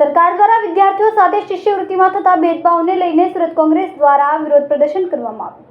સરકાર દ્વારા વિદ્યાર્થીઓ સાથે શિષ્યવૃત્તિમાં થતા ભેદભાવને લઈને સુરત કોંગ્રેસ દ્વારા વિરોધ પ્રદર્શન કરવામાં આવ્યું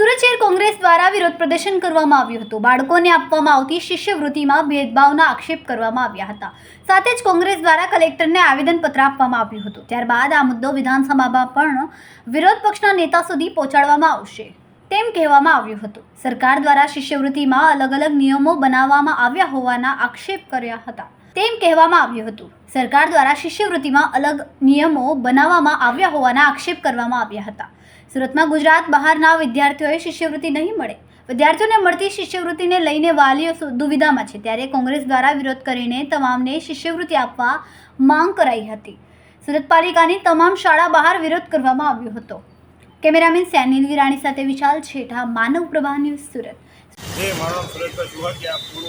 સુરત શહેર કોંગ્રેસ દ્વારા વિરોધ પ્રદર્શન કરવામાં આવ્યું હતું. બાળકોને આપવામાં આવતી શિષ્યવૃત્તિમાં ભેદભાવના આક્ષેપ કરવામાં આવ્યા હતા. સાથે જ કોંગ્રેસ દ્વારા કલેક્ટરને આવેદનપત્ર આપવામાં આવ્યું હતું. ત્યારબાદ આ મુદ્દો વિધાનસભામાં પણ વિરોધ પક્ષના નેતા સુધી પહોંચાડવામાં આવશે. તેમ કહેવામાં આવ્યું હતું. સરકાર દ્વારા શિષ્યવૃત્તિમાં અલગ અલગ નિયમો બનાવવામાં આવ્યા હોવાના આક્ષેપ કર્યા હતા. તેમ કહેવામાં આવ્યું હતું. સરકાર દ્વારા શિષ્યવૃત્તિમાં અલગ નિયમો બનાવવામાં આવ્યા હોવાના આક્ષેપ કરવામાં આવ્યા હતા. સુરતમાં ગુજરાત બહારના વિદ્યાર્થીઓએ શિષ્યવૃત્તિ નહીં મળે. વિદ્યાર્થીઓને મળતી શિષ્યવૃત્તિને લઈને વાલીઓ દુવિધામાં છે. ત્યારે કોંગ્રેસ દ્વારા વિરોધ કરીને તમામને શિષ્યવૃત્તિ આપવા માંગ કરાઈ હતી. સુરત પાલિકાની તમામ શાળા બહાર વિરોધ કરવામાં આવ્યો હતો. કેમેરામેન સેનિલ વિરાણી સાથે વિશાલ છેઠા, માનવ પ્રભા ન્યૂઝ સુરત. એ મારું સુરેશભાઈ સુહગિયા પૂર્વ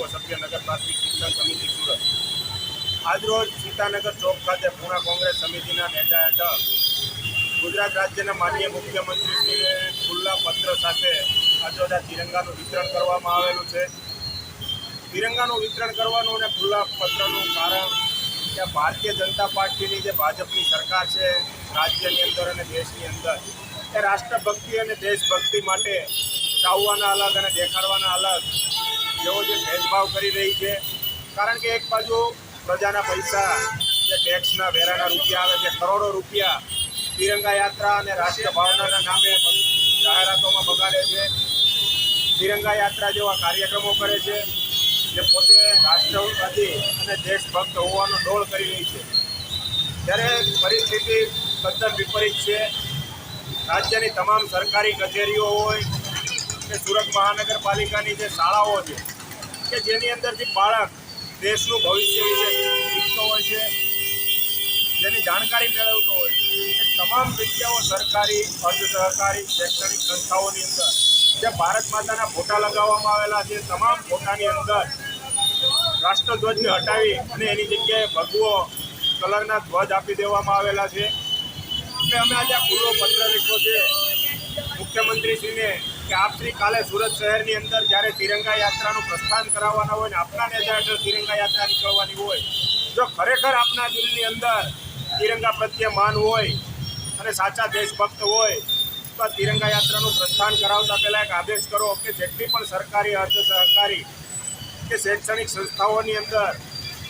પ્રાથમિક શિક્ષણ સમિતિ સુરત. આજરોજ સીતાનગર ચોક ખાતે પૂર્ણ કોંગ્રેસ સમિતિના નેજા હેઠળ ગુજરાત રાજ્યના માનનીય મુખ્યમંત્રીશ્રીને ખુલ્લા પત્ર સાથે આજરોજ તિરંગાનું વિતરણ કરવામાં આવેલું છે. તિરંગાનું વિતરણ કરવાનું અને ખુલ્લા પત્રનું કારણ કે ભારતીય જનતા પાર્ટીની જે ભાજપની સરકાર છે, રાજ્યની અંદર અને દેશની અંદર. એ રાષ્ટ્રભક્તિ અને દેશભક્તિ માટે ચાવવાના અલગ અને દેખાડવાના અલગ જેવો જે ભેદભાવ કરી રહી છે. કારણ કે એક બાજુ પ્રજાના પૈસા, જે ટેક્સના વેરાના રૂપિયા આવે છે કરોડો રૂપિયા તિરંગા યાત્રા અને રાષ્ટ્ર ભાવનાના નામે જાહેરાતોમાં બગાડે છે. તિરંગા યાત્રા જેવા કાર્યક્રમો કરે છે, જે પોતે રાષ્ટ્રવાદી અને દેશભક્ત હોવાનો ડોળ કરી રહી છે. ત્યારે પરિસ્થિતિ તદ્દન વિપરીત છે. રાજ્યની તમામ સરકારી કચેરીઓ હોય કે સુરત મહાનગરપાલિકાની જે શાળાઓ છે, કે જેની અંદરથી બાળક દેશનું ભવિષ્ય વિશે શીખતો હોય છે, જેની જાણકારી મેળવતો હોય છે તમામ જગ્યાઓ સરકારી, અર્ધ સહકારી, શૈક્ષણિક સંસ્થાઓની અંદર, જે ભારત માતાના ફોટા લગાવવામાં આવેલા છે, તમામ ફોટાની અંદર રાષ્ટ્રધ્વજને હટાવી અને એની જગ્યાએ ભગવો કલરના ધ્વજ આપી દેવામાં આવેલા છે. એટલે અમે આજે આ ખુલ્લો પત્ર લખ્યો છે મુખ્યમંત્રીશ્રીને કે આપશ્રી કાલે સુરત શહેરની અંદર જ્યારે તિરંગા યાત્રાનું પ્રસ્થાન કરાવવાના હોય ને આપના નેજા હેઠળ તિરંગા યાત્રા નીકળવાની હોય, જો ખરેખર આપના દિલની અંદર તિરંગા પ્રત્યે માન હોય અને સાચા દેશભક્ત હોય, તો તિરંગા યાત્રાનું પ્રસ્થાન કરાવતા પહેલાં એક આદેશ કરો કે જેટલી પણ સરકારી અર્ધ સહકારી કે શૈક્ષણિક સંસ્થાઓની અંદર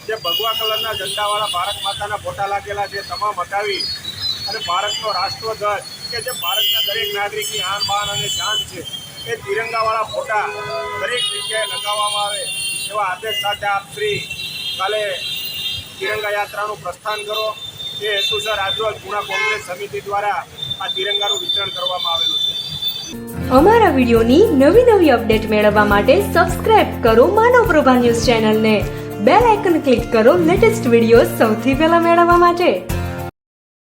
જે ભગવા કલરના ઝંડાવાળા ભારત માતાના ફોટા લાગેલા છે, તમામ હટાવી અને ભારતનો રાષ્ટ્રધ્વજ, કે જે ભારતના દરેક નાગરિકની આન બાન અને શાન છે, એ તિરંગાવાળા ફોટા દરેક જગ્યાએ લગાવવામાં આવે એવા આદેશ સાથે આપ શ્રી કાલે તિરંગા યાત્રાનું પ્રસ્થાન કરો. એ હેતુસર આજરોજ પૂણા કોંગ્રેસ સમિતિ દ્વારા આ તિરંગાનું વિતરણ કરવામાં આવેલું છે. અમારા વિડીયોની નવી નવી અપડેટ મેળવવા માટે સબસ્ક્રાઇબ કરો માનવ પ્રભા ન્યૂઝ ચેનલને. બેલ આઇકન ક્લિક કરો લેટેસ્ટ વીડિયો સૌથી પહેલા મેળવવા માટે.